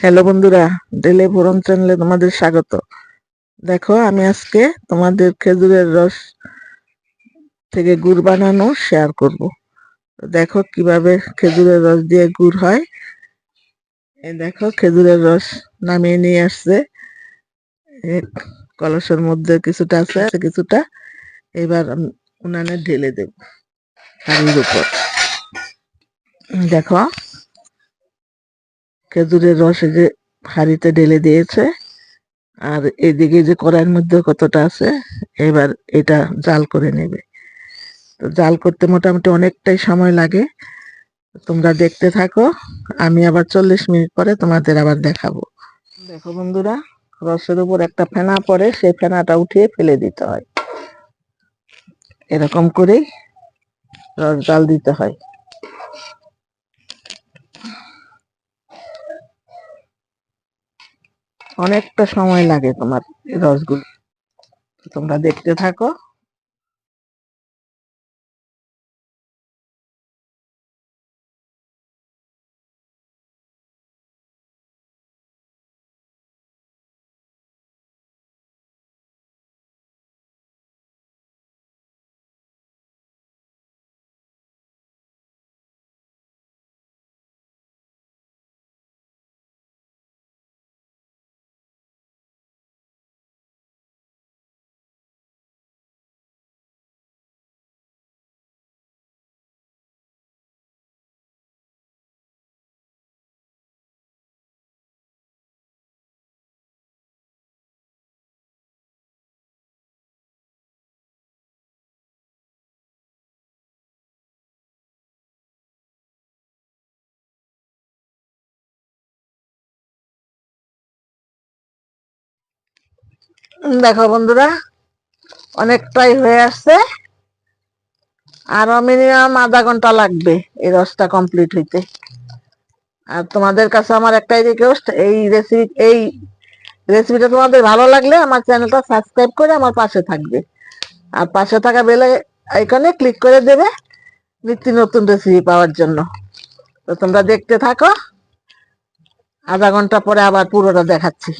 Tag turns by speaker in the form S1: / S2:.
S1: Hello বন্ধুরা ডেলে farm চ্যানেলে তোমাদের স্বাগত। দেখো, আমি আজকে তোমাদের খেজুরের রস থেকে গুড় বানানো শেয়ার করব। দেখো কীভাবে খেজুরের রস দিয়ে গুড় হয়। এই দেখো, খেজুরের রস নামিয়ে নিয়ে আসছে। কলসের মধ্যে কিছুটা আছে আছে কিছুটা। এবার উনানে ঢেলে দেব। হাড়ির উপর। দেখো খেজুরের রস যে হাঁড়িতে ঢেলে দিয়েছে। আর এদিকে যে কড়াইয়ের মধ্যে কতটা আছে, এবার এটা জাল করে নেবে। তো জাল করতে মোটামুটি অনেকটাই সময় লাগে। তোমরা দেখতে থাকো, আমি আবার চল্লিশ মিনিট পরে তোমাদের আবার দেখাবো। দেখো বন্ধুরা, রসের উপর একটা ফেনা পড়ে, সেই ফেনাটা উঠিয়ে ফেলে দিতে হয়। এরকম করেই রস জাল দিতে হয়। অনেকটা সময় লাগে তোমার রসগুলো। তোমরা দেখতে থাকো। দেখো বন্ধুরা, অনেকটাই হয়ে আসছে। আরও মিনিমাম আধা ঘণ্টা লাগবে এই রসটা কমপ্লিট হইতে। আর তোমাদের কাছে আমার একটাই রিকোয়েস্ট এই রেসিপি এই রেসিপিটা তোমাদের ভালো লাগলে আমার চ্যানেলটা সাবস্ক্রাইব করে আমার পাশে থাকবে। আর পাশে থাকা বেলে আইকনে ক্লিক করে দেবে নিত্য নতুন রেসিপি পাওয়ার জন্য। তো তোমরা দেখতে থাকো। আধা ঘণ্টা পরে আবার পুরোটা দেখাচ্ছি।